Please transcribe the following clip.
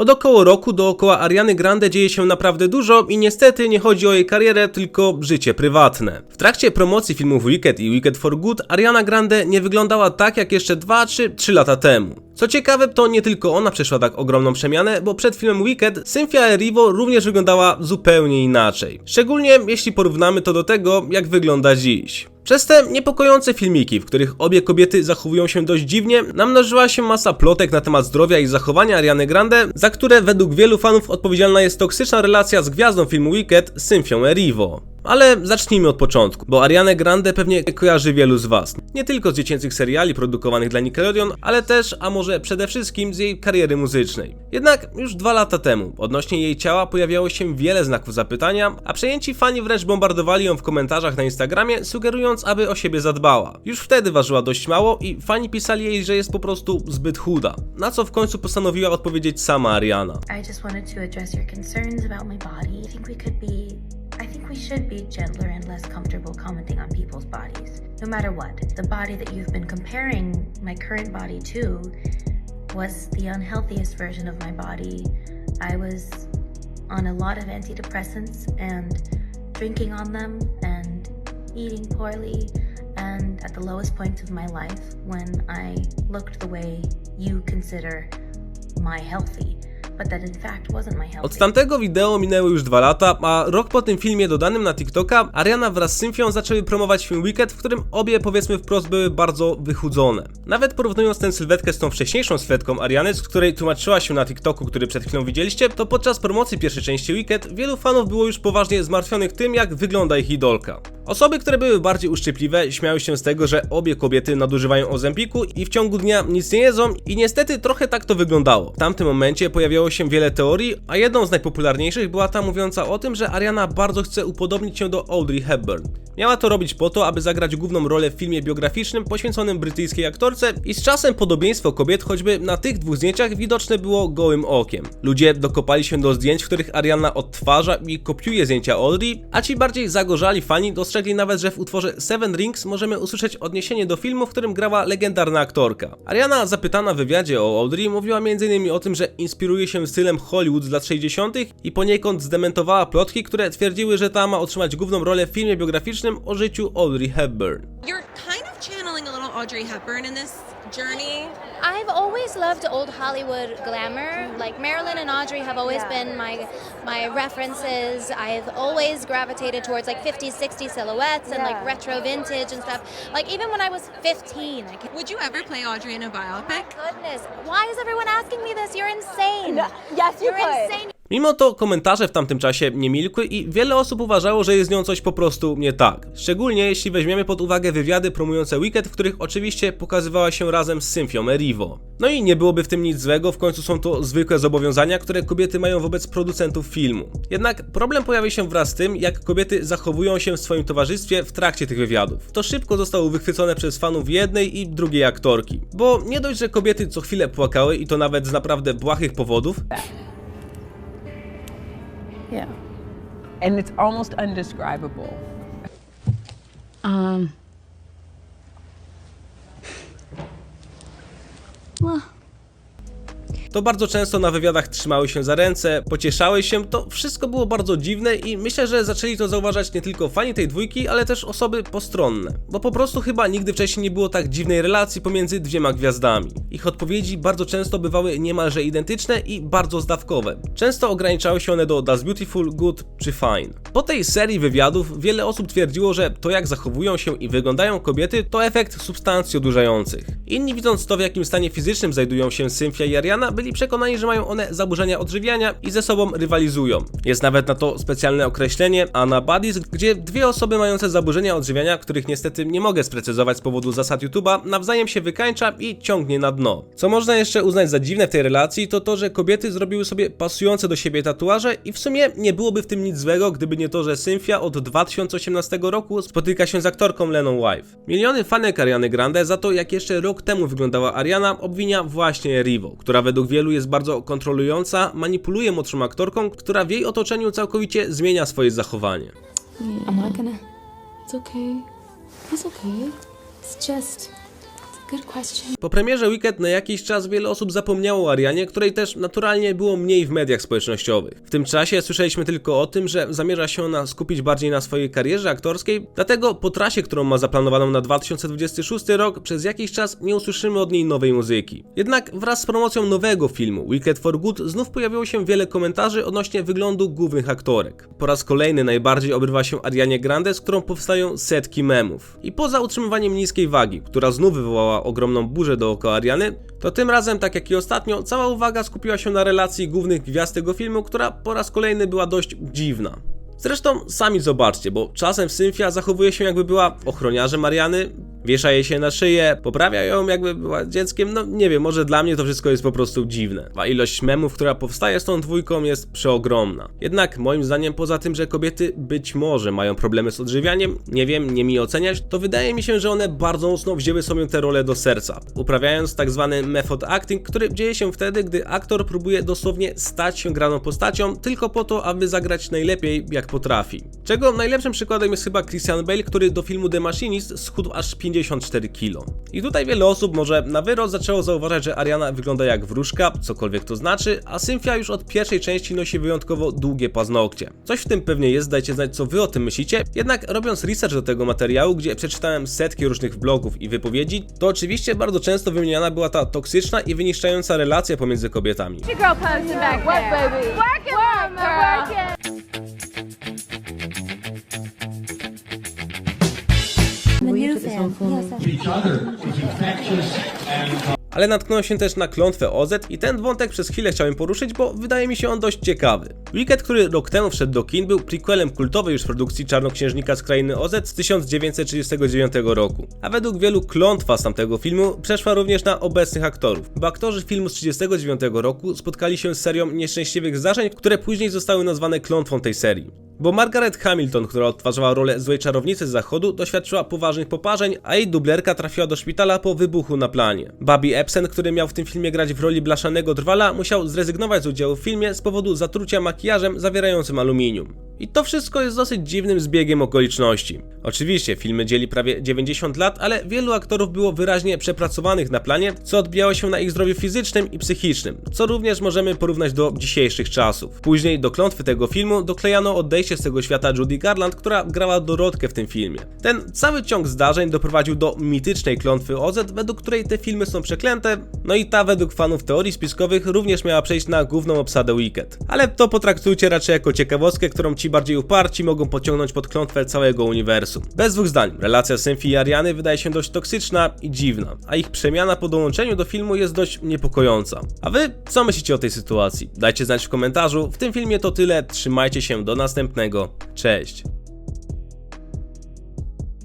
Od około roku dookoła Ariany Grande dzieje się naprawdę dużo i niestety nie chodzi o jej karierę, tylko życie prywatne. W trakcie promocji filmów Wicked i Wicked for Good Ariana Grande nie wyglądała tak jak jeszcze 2 czy 3 lata temu. Co ciekawe, to nie tylko ona przeszła tak ogromną przemianę, bo przed filmem Wicked Cynthia Erivo również wyglądała zupełnie inaczej. Szczególnie jeśli porównamy to do tego, jak wygląda dziś. Przez te niepokojące filmiki, w których obie kobiety zachowują się dość dziwnie, namnożyła się masa plotek na temat zdrowia i zachowania Ariany Grande, za które według wielu fanów odpowiedzialna jest toksyczna relacja z gwiazdą filmu Wicked, Cynthią Erivo. Ale zacznijmy od początku, bo Arianę Grande pewnie kojarzy wielu z Was. Nie tylko z dziecięcych seriali produkowanych dla Nickelodeon, ale też, a może przede wszystkim z jej kariery muzycznej. Jednak już dwa lata temu odnośnie jej ciała pojawiało się wiele znaków zapytania, a przejęci fani wręcz bombardowali ją w komentarzach na Instagramie, sugerując, aby o siebie zadbała. Już wtedy ważyła dość mało i fani pisali jej, że jest po prostu zbyt chuda. Na co w końcu postanowiła odpowiedzieć sama Ariana. I just wanted to address your concerns about my body. I think we could be, think we should be gentler and less comfortable commenting on people's bodies. No matter what, the body that you've been comparing my current body to was the unhealthiest version of my body. I was on a lot of antidepressants and drinking on them and eating poorly and at the lowest point of my life when I looked the way you consider my healthy, Od tamtego wideo minęły już dwa lata, a rok po tym filmie dodanym na TikToka, Ariana wraz z Cynthią zaczęły promować film Wicked, w którym obie powiedzmy wprost były bardzo wychudzone. Nawet porównując tę sylwetkę z tą wcześniejszą sylwetką Ariany, z której tłumaczyła się na TikToku, który przed chwilą widzieliście, to podczas promocji pierwszej części Wicked wielu fanów było już poważnie zmartwionych tym, jak wygląda ich idolka. Osoby, które były bardziej uszczypliwe, śmiały się z tego, że obie kobiety nadużywają ozempiku i w ciągu dnia nic nie jedzą i niestety trochę tak to wyglądało. W tamtym momencie pojawiało się wiele teorii, a jedną z najpopularniejszych była ta mówiąca o tym, że Ariana bardzo chce upodobnić się do Audrey Hepburn. Miała to robić po to, aby zagrać główną rolę w filmie biograficznym poświęconym brytyjskiej aktorce i z czasem podobieństwo kobiet choćby na tych dwóch zdjęciach widoczne było gołym okiem. Ludzie dokopali się do zdjęć, w których Ariana odtwarza i kopiuje zdjęcia Audrey, a ci bardziej zagorzali fani dostrzegli nawet, że w utworze Seven Rings możemy usłyszeć odniesienie do filmu, w którym grała legendarna aktorka. Ariana zapytana w wywiadzie o Audrey mówiła m.in. o tym, że inspiruje się stylem Hollywood z lat 60. i poniekąd zdementowała plotki, które twierdziły, że ta ma otrzymać główną rolę w filmie biograficznym o życiu Audrey Hepburn. You're kind of Audrey Hepburn in this journey. I've always loved old Hollywood glamour. Like Marilyn and Audrey have always been my my references. I've always gravitated towards like 50s, 60s silhouettes and like retro vintage and stuff. Like even when I was 15, I can't. Would you ever play Audrey in a biopic? My goodness, why is everyone asking me this? You're insane. Yes, you You're could. insane. Mimo to komentarze w tamtym czasie nie milkły i wiele osób uważało, że jest z nią coś po prostu nie tak. Szczególnie jeśli weźmiemy pod uwagę wywiady promujące Wicked, w których oczywiście pokazywała się razem z Cynthią Erivo. No i nie byłoby w tym nic złego, w końcu są to zwykłe zobowiązania, które kobiety mają wobec producentów filmu. Jednak problem pojawia się wraz z tym, jak kobiety zachowują się w swoim towarzystwie w trakcie tych wywiadów. To szybko zostało wychwycone przez fanów jednej i drugiej aktorki. Bo nie dość, że kobiety co chwilę płakały i to nawet z naprawdę błahych powodów, Yeah. and it's almost undescribable. Um. Well, to bardzo często na wywiadach trzymały się za ręce, pocieszały się, to wszystko było bardzo dziwne i myślę, że zaczęli to zauważać nie tylko fani tej dwójki, ale też osoby postronne. Bo po prostu chyba nigdy wcześniej nie było tak dziwnej relacji pomiędzy dwiema gwiazdami. Ich odpowiedzi bardzo często bywały niemalże identyczne i bardzo zdawkowe. Często ograniczały się one do That's Beautiful, Good czy Fine. Po tej serii wywiadów wiele osób twierdziło, że to jak zachowują się i wyglądają kobiety to efekt substancji odurzających. Inni widząc to w jakim stanie fizycznym znajdują się Cynthia i Ariana byli przekonani, że mają one zaburzenia odżywiania i ze sobą rywalizują. Jest nawet na to specjalne określenie Anabodies, gdzie dwie osoby mające zaburzenia odżywiania, których niestety nie mogę sprecyzować z powodu zasad YouTube'a, nawzajem się wykańcza i ciągnie na dno. Co można jeszcze uznać za dziwne w tej relacji, to to, że kobiety zrobiły sobie pasujące do siebie tatuaże i w sumie nie byłoby w tym nic złego, gdyby nie to, że Cynthia od 2018 roku spotyka się z aktorką Leną Wife. Miliony fanek Ariany Grande za to, jak jeszcze rok temu wyglądała Ariana, obwinia właśnie Rivo, która według wielu jest bardzo kontrolująca, manipuluje młodszą aktorką, która w jej otoczeniu całkowicie zmienia swoje zachowanie. I'm not gonna. It's okay. It's okay. It's just. Po premierze Wicked na jakiś czas wiele osób zapomniało o Arianie, której też naturalnie było mniej w mediach społecznościowych. W tym czasie słyszeliśmy tylko o tym, że zamierza się ona skupić bardziej na swojej karierze aktorskiej, dlatego po trasie, którą ma zaplanowaną na 2026 rok, przez jakiś czas nie usłyszymy od niej nowej muzyki. Jednak wraz z promocją nowego filmu Wicked for Good znów pojawiło się wiele komentarzy odnośnie wyglądu głównych aktorek. Po raz kolejny najbardziej obrywa się Arianie Grande, z którą powstają setki memów. I poza utrzymywaniem niskiej wagi, która znów wywołała ogromną burzę dookoła Ariany, to tym razem, tak jak i ostatnio, cała uwaga skupiła się na relacji głównych gwiazd tego filmu, która po raz kolejny była dość dziwna. Zresztą sami zobaczcie, bo czasem Symfia zachowuje się jakby była ochroniarzem Mariany, wiesza jej się na szyję, poprawia ją jakby była dzieckiem, no nie wiem, może dla mnie to wszystko jest po prostu dziwne. A ilość memów, która powstaje z tą dwójką jest przeogromna. Jednak moim zdaniem poza tym, że kobiety być może mają problemy z odżywianiem, nie wiem, nie mi oceniać, to wydaje mi się, że one bardzo mocno wzięły sobie tę rolę do serca, uprawiając tak zwany method acting, który dzieje się wtedy, gdy aktor próbuje dosłownie stać się graną postacią tylko po to, aby zagrać najlepiej jak potrafi. Czego najlepszym przykładem jest chyba Christian Bale, który do filmu The Machinist schudł aż 54 kg. I tutaj wiele osób może na wyrost zaczęło zauważać, że Ariana wygląda jak wróżka, cokolwiek to znaczy, a Symfia już od pierwszej części nosi wyjątkowo długie paznokcie. Coś w tym pewnie jest, dajcie znać co wy o tym myślicie, jednak robiąc research do tego materiału, gdzie przeczytałem setki różnych vlogów i wypowiedzi, to oczywiście bardzo często wymieniana była ta toksyczna i wyniszczająca relacja pomiędzy kobietami. Work, baby. Work it, Work, girl. Ale natknąłem się też na klątwę OZ i ten wątek przez chwilę chciałem poruszyć, bo wydaje mi się on dość ciekawy. Wicked, który rok temu wszedł do kin, był prequelem kultowej już produkcji Czarnoksiężnika z Krainy OZ z 1939 roku. A według wielu klątwa z tamtego filmu przeszła również na obecnych aktorów, bo aktorzy filmu z 1939 roku spotkali się z serią nieszczęśliwych zdarzeń, które później zostały nazwane klątwą tej serii. Bo Margaret Hamilton, która odtwarzała rolę złej czarownicy z zachodu, doświadczyła poważnych poparzeń, a jej dublerka trafiła do szpitala po wybuchu na planie. Bobby Epson, który miał w tym filmie grać w roli blaszanego drwala, musiał zrezygnować z udziału w filmie z powodu zatrucia makijażem zawierającym aluminium. I to wszystko jest dosyć dziwnym zbiegiem okoliczności. Oczywiście filmy dzieli prawie 90 lat, ale wielu aktorów było wyraźnie przepracowanych na planie, co odbijało się na ich zdrowiu fizycznym i psychicznym, co również możemy porównać do dzisiejszych czasów. Później do klątwy tego filmu doklejano odejście z tego świata Judy Garland, która grała Dorotkę w tym filmie. Ten cały ciąg zdarzeń doprowadził do mitycznej klątwy OZ, według której te filmy są przeklęte, no i ta według fanów teorii spiskowych również miała przejść na główną obsadę Wicked. Ale to potraktujcie raczej jako ciekawostkę, którą ci bardziej uparci mogą pociągnąć pod klątwę całego uniwersum. Bez dwóch zdań, relacja Symfii i Ariany wydaje się dość toksyczna i dziwna, a ich przemiana po dołączeniu do filmu jest dość niepokojąca. A wy co myślicie o tej sytuacji? Dajcie znać w komentarzu. W tym filmie to tyle, trzymajcie się, do następnego. Cześć!